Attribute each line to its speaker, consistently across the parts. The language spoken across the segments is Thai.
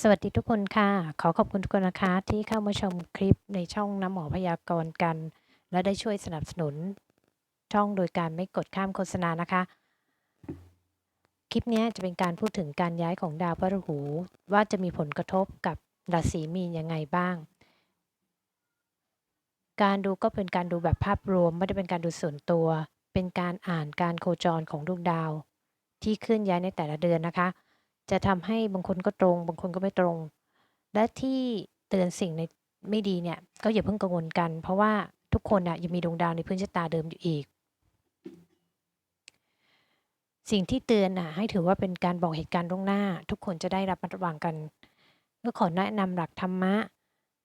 Speaker 1: สวัสดีทุกคนค่ะ ขอขอบคุณทุกคนนะคะที่เข้ามาชมคลิปในช่องน้ำหมอพยากรณ์กัน และได้ช่วยสนับสนุน ช่องโดยการไม่กดข้ามโฆษณานะคะ คลิปนี้จะเป็นการพูดถึงการย้ายของดาวพฤหัสว่าจะมีผลกระทบกับราศีมีนยังไงบ้าง การดูก็เป็นการดูแบบภาพรวมไม่ได้เป็นการดูส่วนตัว เป็นการอ่านการโคจรของดวงดาว ที่เคลื่อนย้ายในแต่ละเดือนนะคะ จะทำให้บางคนก็ตรง บางคนก็ไม่ตรง และที่เตือนสิ่งในไม่ดีเนี่ย ก็อย่าเพิ่งกังวลกัน เพราะว่าทุกคนน่ะยังมีดวงดาวในพื้นชะตาเดิมอยู่อีก สิ่งที่เตือนน่ะให้ถือว่าเป็นการบอกเหตุการณ์ล่วงหน้า ทุกคนจะได้รับระวังกันก็ขอแนะนำหลักธรรมะ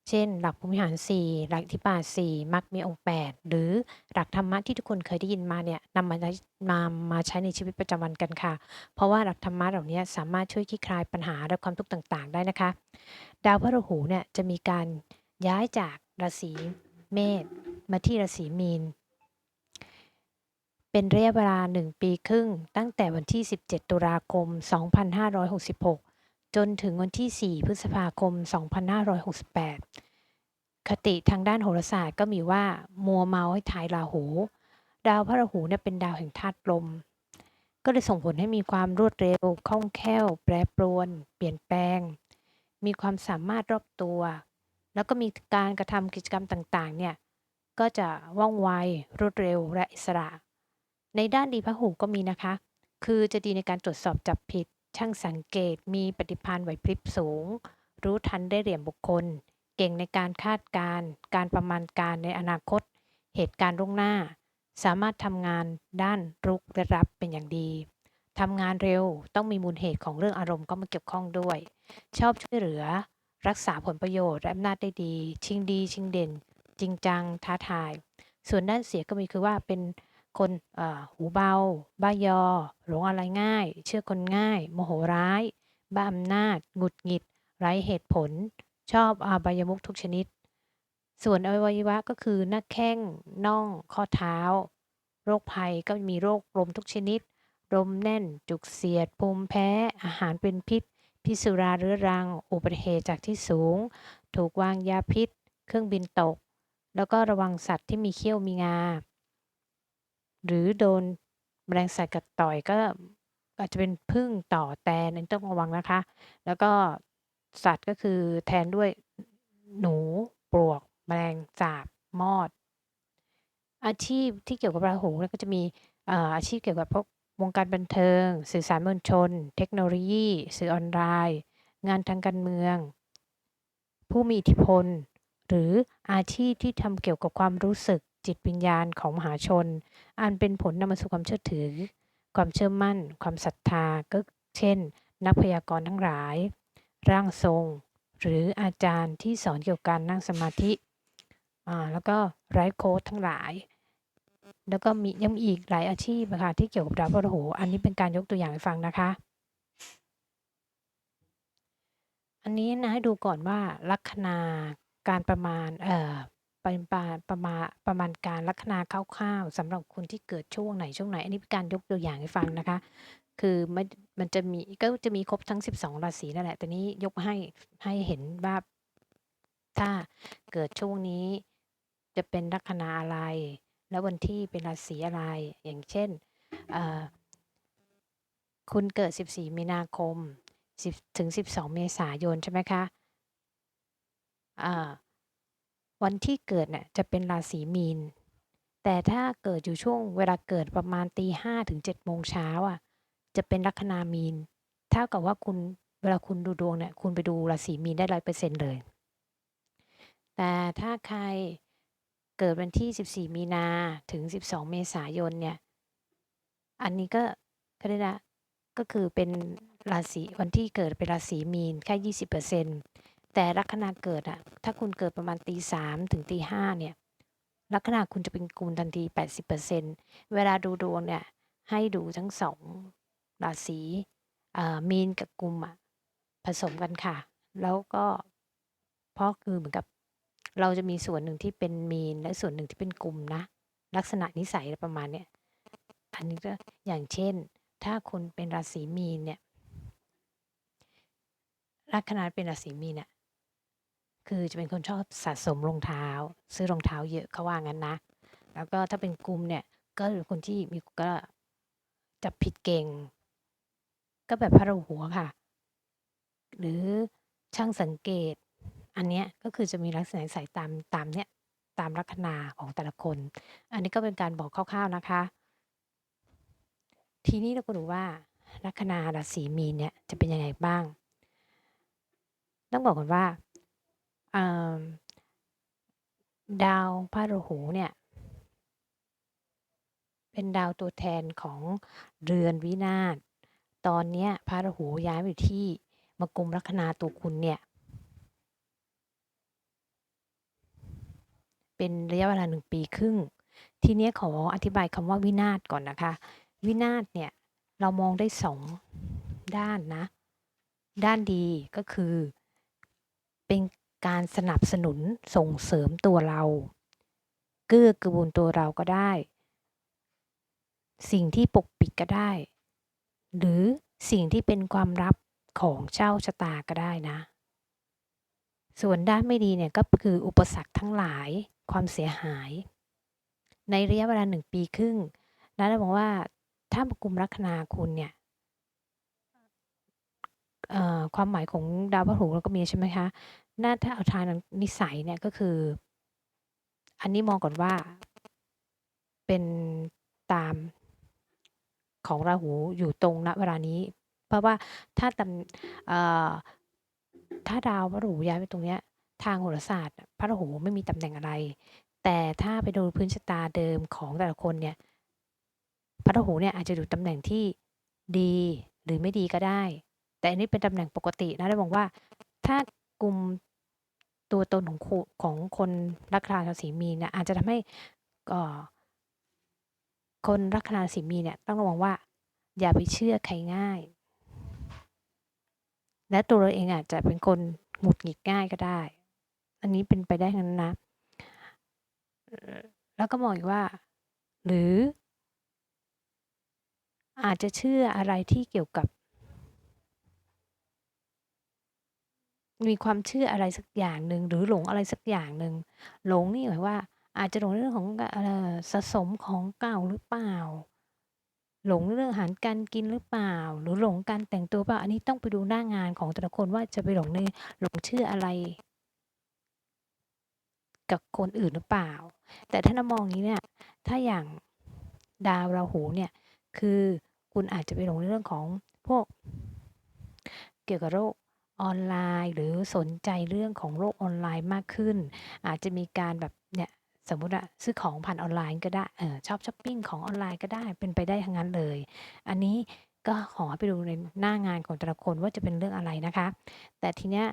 Speaker 1: เช่น หลักภูมิหาร 4 หลักอิทธิบาท4มักมีองค์ 8 หรือหลักธรรมะที่ทุกคนเคยได้ยินมาเนี่ยนำมาใช้มามาใช้ในชีวิตประจำวันกันค่ะ เพราะว่าหลักธรรมะเหล่านี้สามารถช่วยคลี่คลายปัญหาและความทุกข์ต่างๆ ได้นะคะ ดาวพฤหัสเนี่ยจะมีการย้ายจากราศีเมษมาที่ราศีมีน เป็นระยะเวลา 1 ปีครึ่ง ตั้งแต่วันที่ 17 ตุลาคม 2566 จนถึงวันที่ 4 พฤษภาคม 2568 คติทางด้านโหราศาสตร์ก็มีว่า มัวเมาให้ทายราหู ดาวพฤหัสเนี่ยเป็นดาวแห่งธาตุลม ก็เลยส่งผลให้มีความรวดเร็วคล่องแคล่ว แปรปรวน เปลี่ยนแปลง มีความสามารถรอบตัว แล้วก็มีการกระทำกิจกรรมต่างๆ เนี่ย ก็จะว่องไว รวดเร็ว และอิสระ ในด้านดีพระหูก็มีนะคะ คือจะดีในการตรวจสอบจับผิด ช่างสังเกตมีปฏิภาณไหวพริบสูง รู้ทันได้เหลี่ยมบุคคล เก่งในการคาดการณ์การประมาณการในอนาคต เหตุการณ์ล่วงหน้า สามารถทำงานด้านรุกและรับเป็นอย่างดีทำงานเร็วต้องมีมูลเหตุของเรื่องอารมณ์ก็มาเกี่ยวข้องด้วย ชอบช่วยเหลือ รักษาผลประโยชน์และอำนาจได้ดี ชิงดี ชิงเด่น จริงจังท้าทาย ส่วนด้านเสียก็มีคือว่าเป็น คนหูเบา บ้ายอ หลงอะไรง่าย เชื่อคนง่าย โมโหร้าย บ้าอำนาจ หงุดหงิด ไร้เหตุผล ชอบอาบายมุขทุกชนิด ส่วนอวัยวะก็คือหน้าแข้ง น่อง ข้อเท้า โรคภัยก็มีโรคลมทุกชนิด ลมแน่น จุกเสียด ภูมิแพ้ อาหารเป็นพิษ พิษสุราเรื้อรัง อุบัติเหตุจากที่สูง ถูกวางยาพิษ เครื่องบินตก แล้วก็ระวังสัตว์ที่มีเขี้ยวมีงา หรือโดนแมลงสัตว์กัดต่อยก็อาจจะเป็นพึ่งต่อแตนอันนี้ต้องระวังนะคะ แล้วก็สัตว์ก็คือแทนด้วยหนูปลวก แมลงสาบมอด อาชีพที่เกี่ยวกับราหูก็จะมีอาชีพเกี่ยวกับพวกวงการบันเทิง สื่อสารมวลชน เทคโนโลยี สื่อออนไลน์ งานทางการเมือง ผู้มีอิทธิพล หรืออาชีพที่ทำเกี่ยวกับความรู้สึก จิตวิญญาณของมหาชน อันเป็นผลนำมาสู่ความเชื่อถือ ความเชื่อมั่น ความศรัทธาก็เช่น นักพยากรณ์ทั้งหลาย ร่างทรง หรืออาจารย์ที่สอนเกี่ยวกับการนั่งสมาธิแล้วก็ไลฟ์โค้ดทั้งหลาย แล้วก็มียังมีอีกหลายอาชีพนะคะที่เกี่ยวกับดาวพฤหัสอันนี้เป็นการยกตัวอย่างให้ฟังนะคะ อันนี้นะให้ดูก่อนว่าลัคนาการประมาณเอ่อ ป็นปาประมาณประมาณการลัคนาคร่าวๆสำหรับคนที่เกิดช่วงไหนช่วงไหน อันนี้เป็นการยกตัวอย่างให้ฟังนะคะ คือมันมันจะมีก็จะมีครบทั้ง 12 ราศีนั่นแหละแต่นี้ยกให้ให้เห็นว่าถ้าเกิดช่วงนี้จะเป็นลัคนาอะไร แล้ววันที่เป็นราศีอะไรอย่างเช่นคุณเกิด 14 มีนาคม 10 ถึง 12 เมษายนใช่ไหมคะอ่า วันที่เกิดเนี่ยจะเป็นราศีมีน แต่ถ้าเกิดอยู่ช่วงเวลาเกิดประมาณตีห้าถึงเจ็ดโมงเช้าอะ จะเป็นลัคนามีน เท่ากับว่าคุณเวลาคุณดูดวงเนี่ยคุณไปดูราศีมีนได้ร้อยเปอร์เซ็นต์เลย แต่ถ้าใครเกิดวันที่ 14 มีนาถึง 12 เมษายนเนี่ย อันนี้ก็ก็ได้ละก็คือเป็นราศีวันที่เกิดเป็นราศีมีนแค่ยี่สิบเปอร์เซ็นต์ แต่ลัคนาเกิดอะถ้าคุณเกิดประมาณตีสามถึงตีห้าเนี่ยลัคนาคุณจะเป็นกุลทันทีแปดสิบเปอร์เซ็นเวลาดูดวงเนี่ย ให้ดูทั้งสองราศีมีนกับกุมอะผสมกันค่ะ แล้วก็เพราะคือเหมือนกับ เราจะมีส่วนหนึ่งที่เป็นมีน และส่วนหนึ่งที่เป็นกุมนะ ลักษณะนิสัยประมาณเนี้ยอันนี้ก็อย่างเช่น ถ้าคุณเป็นราศีมีนเนี่ยลัคนาเป็นราศีมีนเนี่ย คือจะเป็นคนชอบสะสมรองเท้า ซื้อรองเท้าเยอะเขาว่างั้นนะ แล้วก็ถ้าเป็นกลุ่มเนี่ย ก็เป็นคนที่มีก็จับผิดเก่ง ก็แบบพระราหูอะค่ะ หรือช่างสังเกต อันเนี้ยก็คือจะมีลักษณะสัยตามตามเนี้ยตามลัคนาของแต่ละคน อันนี้ก็เป็นการบอกคร่าวๆนะคะ ทีนี้เราก็ดูว่าลัคนาราศีมีนเนี่ยจะเป็นยังไงบ้าง ต้องบอกก่อนว่า อ่า ดาวพระราหูเนี่ย เป็นดาวตัวแทนของเรือนวินาศ ตอนเนี้ยพระราหูย้ายมาอยู่ที่มกุมลัคนาตัวคุณเนี่ย เป็นระยะเวลาหนึ่งปีครึ่ง ทีเนี้ยขออธิบายคำว่าวินาศก่อนนะคะ วินาศเนี่ย เรามองได้สองด้านนะ ด้านดีก็คือเป็น การสนับสนุนส่งเสริมตัวเรา เกื้อกูลตัวเราก็ได้ สิ่งที่ปกปิดก็ได้ หรือสิ่งที่เป็นความลับของเจ้าชะตาก็ได้นะ ส่วนด้านไม่ดีเนี่ยก็คืออุปสรรคทั้งหลายความเสียหาย ในระยะเวลาหนึ่งปีครึ่งนะเราบอกว่าถ้าปกุมลัคนาคุณเนี่ยความหมายของดาวพฤหัสเราก็มีใช่ไหมคะ น่าถ้าเอาทางนิสัยเนี่ยก็คือ อันนี้มองก่อนว่า เป็นตามของราหูอยู่ตรงณเวลานี้ เพราะว่าถ้าตำถ้าดาวพระราหูย้ายไปตรงเนี้ย ทางโหราศาสตร์ พระราหูไม่มีตำแหน่งอะไร แต่ถ้าไปดูพื้นชะตาเดิมของแต่ละคนเนี่ย พระราหูเนี่ยอาจจะอยู่ตำแหน่งที่ดีหรือไม่ดีก็ได้ แต่อันนี้เป็นตำแหน่งปกตินะได้บอกว่า ถ้ากลุ่ม ตัวตนของของคนลัคนาราศีมีนเนี่ยอาจจะทำให้คนลัคนาราศีมีนเนี่ยต้องระวังว่า อย่าไปเชื่อใครง่าย และตัวเราเองอาจจะเป็นคนหงุดหงิดง่ายก็ได้ อันนี้เป็นไปได้ทั้งนั้นนะแล้วก็มองอีกว่า หรือ อาจจะเชื่ออะไรที่เกี่ยวกับ มีความเชื่ออะไรสักอย่างหนึ่ง หรือหลงอะไรสักอย่างหนึ่ง หลงนี่หมายว่า อาจจะหลงเรื่องของสะสมของเก่าหรือเปล่า หลงเรื่องอาหารการกินหรือเปล่า หรือหลงการแต่งตัวเปล่า อันนี้ต้องไปดูหน้างานของแต่ละคนว่าจะไปหลงใน หลงเชื่ออะไร กับคนอื่นหรือเปล่า แต่ถ้าเรามองนี้เนี่ย ถ้าอย่างดาวราหูเนี่ย คือคุณอาจจะไปหลงในเรื่องของพวก เกี่ยวกับโรค ออนไลน์ หรือสนใจเรื่องของโลกออนไลน์มากขึ้น อาจจะมีการแบบเนี่ยสมมติอะซื้อของผ่านออนไลน์ก็ได้เออชอบช้อปปิ้งของออนไลน์ก็ได้เป็นไปได้ทั้งนั้นเลย อันนี้ก็ขอไปดูในหน้างานของแต่ละคนว่าจะเป็นเรื่องอะไรนะคะ แต่ทีเนี้ย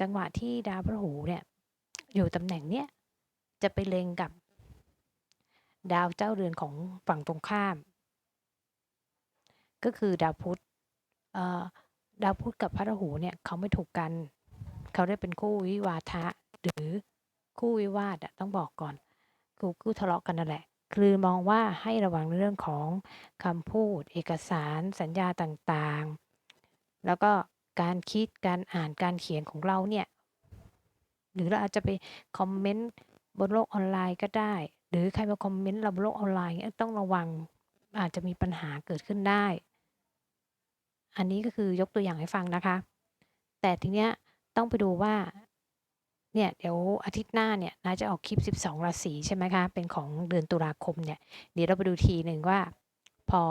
Speaker 1: จังหวะที่ดาวพฤหัสเนี่ยอยู่ตำแหน่งเนี้ยจะไปเล็งกับดาวเจ้าเรือนของฝั่งตรงข้าม ก็คือดาวพุธ ดาวพุธกับพระราหูเนี่ยเขาไม่ถูกกัน เขาได้เป็นคู่วิวาทะ หรือคู่วิวาทอะต้องบอกก่อนคู่คู่ทะเลาะกันนั่นแหละ คือมองว่าให้ระวังเรื่องของคำพูด เอกสาร สัญญาต่างๆ แล้วก็การคิดการอ่านการเขียนของเราเนี่ย หรือเราอาจจะไปคอมเมนต์บนโลกออนไลน์ก็ได้ หรือใครมาคอมเมนต์เราบนโลกออนไลน์ต้องระวังอาจจะมีปัญหาเกิดขึ้นได้ อันนี้ก็คือยกตัวอย่างให้ฟังนะคะ แต่ทีเนี้ยต้องไปดูว่า เนี่ยเดี๋ยวอาทิตย์หน้าเนี่ยนาจะออกคลิป 12 ราศีใช่ไหมคะ เป็นของเดือนตุลาคมเนี่ย เดี๋ยวเราไปดูทีหนึ่งว่า พอ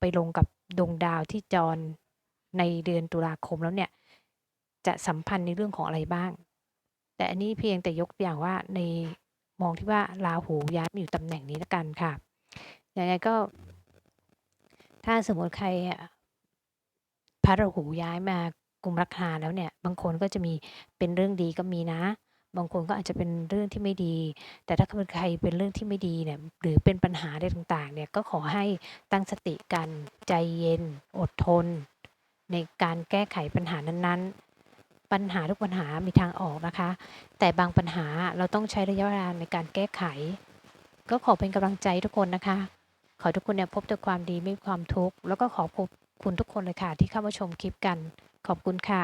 Speaker 1: ไปลงกับดวงดาวที่จรในเดือนตุลาคมแล้วเนี่ย จะสัมพันธ์ในเรื่องของอะไรบ้าง แต่อันนี้เพียงแต่ยกตัวอย่างว่าในมองที่ว่าราหูย้ายมาอยู่ตำแหน่งนี้แล้วกันค่ะยังไงก็ ถ้าสมมติใคร พระราหูย้ายมากุมรัคนาแล้วเนี่ย บางคนก็จะมีเป็นเรื่องดีก็มีนะ บางคนก็อาจจะเป็นเรื่องที่ไม่ดี แต่ถ้าเป็นใครเป็นเรื่องที่ไม่ดีเนี่ย หรือเป็นปัญหาอะไรต่างๆ เนี่ย ก็ขอให้ตั้งสติกันใจเย็น อดทน ในการแก้ไขปัญหานั้นๆ ปัญหาทุกปัญหามีทางออกนะคะ แต่บางปัญหาเราต้องใช้ระยะเวลาในการแก้ไข ก็ขอเป็นกำลังใจทุกคนนะคะ ขอทุกคนเนี่ยพบแต่ความดีไม่มีความทุกข์ แล้วก็ขอพบ คุณทุกคนเลยค่ะที่เข้ามาชมคลิปกัน ขอบคุณค่ะ